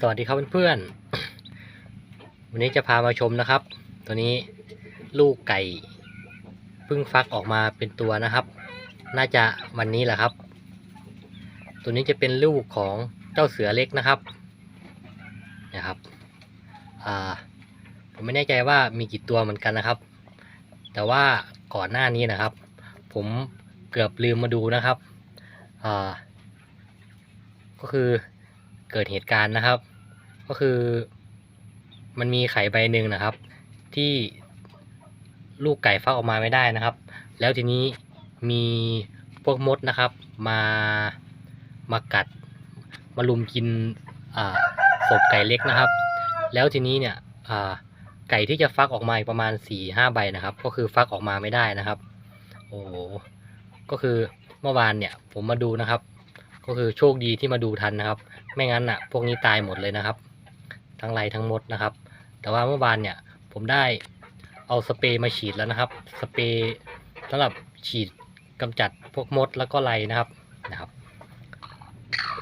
สวัสดีครับเพื่อนๆ วันนี้จะพามาชมนะครับ ตัวนี้ลูกไก่เพิ่งฟักออกมาเป็นตัวนะครับ น่าจะวันนี้แหละครับ ตัวนี้จะเป็นลูกของเจ้าเสือเล็กนะครับนะครับอ่าผมไม่แน่ใจว่ามีกี่ตัวเหมือนกันนะครับ แต่ว่าก่อนหน้านี้นะครับ ผมเกือบลืมมาดูนะครับอ่าก็คือ เกิดเหตุการณ์นะครับ ก็คือมันมีไข่ใบหนึ่งนะครับ ที่ลูกไก่ฟักออกมาไม่ได้นะครับ แล้วทีนี้มีพวกมดนะครับ มามากัดมาลุมกินศพไก่เล็กนะครับ แล้วทีนี้เนี่ยไก่ที่จะฟักออกมาประมาณ4ี่ห้าใบนะครับ ก็คือฟักออกมาไม่ได้นะครับ โอ้โหก็คือเมื่อวานเนี่ยผมมาดูนะครับ ก็คือโชคดีที่มาดูทันนะครับ ไม่งั้นอะ พวกนี้ตายหมดเลยนะครับ ทั้งไรทั้งมดนะครับ แต่ว่าเมื่อวานเนี่ยผมได้เอาสเปรย์มาฉีดแล้วนะครับ สเปรย์สำหรับฉีดกำจัดพวกมดแล้วก็ไรนะครับนะครับ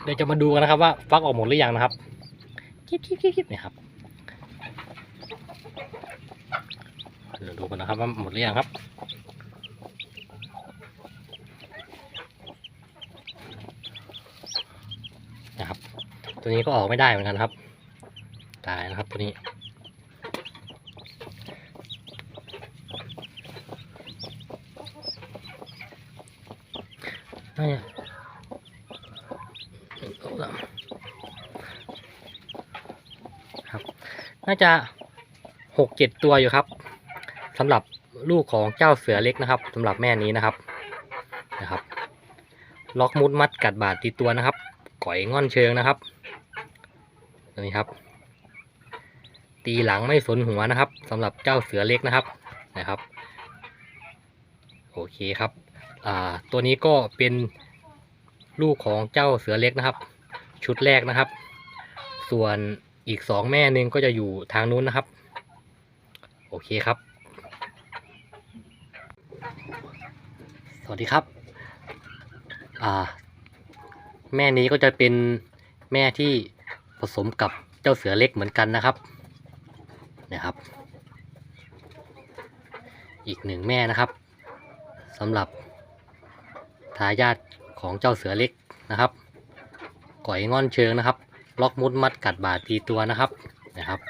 เดี๋ยวจะมาดูกันนะครับว่าฟักออกหมดหรือยังนะครับคิบคิบคิบคิบนี่ยครับเดี๋ยวดูกันนะครับว่าหมดหรือยังครับ นะครับ ตัวนี้ก็ออกไม่ได้เหมือนกันครับ ตายนะครับตัวนี้ นี่ครับ น่าจะหกเจ็ดตัวอยู่ครับสำหรับลูกของเจ้าเสือเล็กนะครับสำหรับแม่นี้นะครับนะครับ ล็อกมุดมัดกัดบาดตีตัวนะครับ ก่อยง่อนเชิงนะครับนี่ครับ ตีหลังไม่สนหัวนะครับสำหรับเจ้าเสือเล็กนะครับนะครับ โอเคครับอ่าตัวนี้ก็เป็นลูกของเจ้าเสือเล็กนะครับ ชุดแรกนะครับ ส่วนอีกสองแม่หนึ่งก็จะอยู่ทางนู้นนะครับ โอเคครับ สวัสดีครับอ่า แม่นี้ก็จะเป็นแม่ที่ผสมกับเจ้าเสือเล็กเหมือนกันนะครับนะครับ อีกหนึ่งแม่นะครับสำหรับทายาทของเจ้าเสือเล็กนะครับก่อยงอนเชิงนะครับ ล็อกมุดมัดกัดบาดตีตัวนะครับนะครับ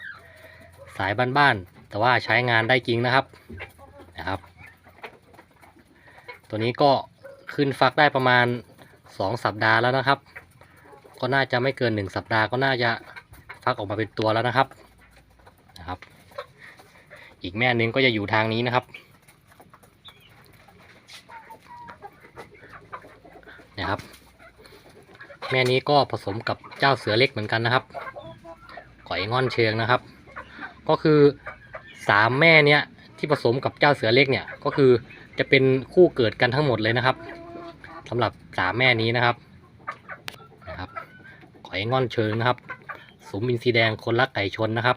สายบ้านๆแต่ว่าใช้งานได้จริงนะครับนะครับ ตัวนี้ก็ขึ้นฟักได้ประมาณ 2สัปดาห์แล้วนะครับ ก็น่าจะไม่เกิน1สัปดาห์ก็น่าจะฟักออกมาเป็นตัวแล้วนะครับนะครับ อีกแม่หนึ่งก็จะอยู่ทางนี้นะครับนะครับ แม่นี้ก็ผสมกับเจ้าเสือเล็กเหมือนกันนะครับก่อยงอนเชิงนะครับ ก็คือสามแม่เนี้ยที่ผสมกับเจ้าเสือเล็กเนี่ยก็คือจะเป็นคู่เกิดกันทั้งหมดเลยนะครับ สำหรับสามแม่นี้นะครับนะครับก่ง่อนเชิงนะครับสมอินทรีแดงคนรักไก่ชนนะครับ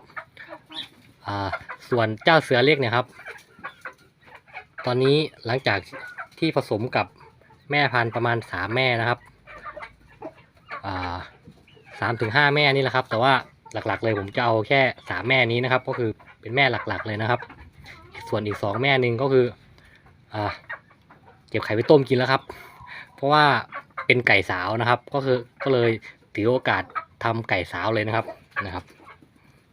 อ่าส่วนเจ้าเสือเล็กเนี่ยครับ ตอนนี้หลังจากที่ผสมกับแม่พันธุ์ประมาณสามแม่นะครับอ่าสามถึงห้าแม่นี่แหละครับ แต่ว่าหลักๆ เลยผมจะเอาแค่สามแม่นี้นะครับ ก็คือเป็นแม่หลักๆเลยนะครับ ส่วนอีกสองแม่หนึ่งก็คืออ่าเก็บไข่ไปต้มกินแล้วครับ เพราะว่าเป็นไก่สาวนะครับ ก็คือก็เลยถือโอกาสทำไก่สาวเลยนะครับนะครับ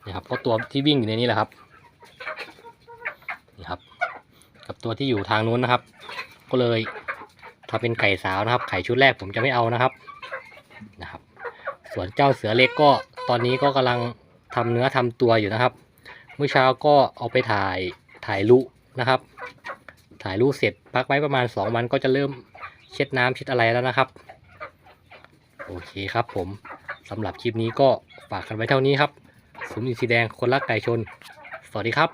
นะครับก็ตัวที่วิ่งอยู่ในนี้แหละครับนี่ครับ กับตัวที่อยู่ทางนู้นนะครับ ก็เลยทำเป็นไก่สาวนะครับ ไข่ชุดแรกผมจะไม่เอานะครับนะครับ ส่วนเจ้าเสือเล็กก็ตอนนี้ก็กำลังทำเนื้อทำตัวอยู่นะครับ เมื่อเช้าก็เอาไปถ่ายถ่ายลุนะครับ ถ่ายรูเสร็จพักไว้ประมาณ 2 วันก็จะเริ่ม เช็ดน้ำเช็ดอะไรแล้วนะครับ โอเคครับผมสำหรับคลิปนี้ก็ฝากกันไว้เท่านี้ครับสุมอินสีแดงคนรักไก่ชน สวัสดีครับ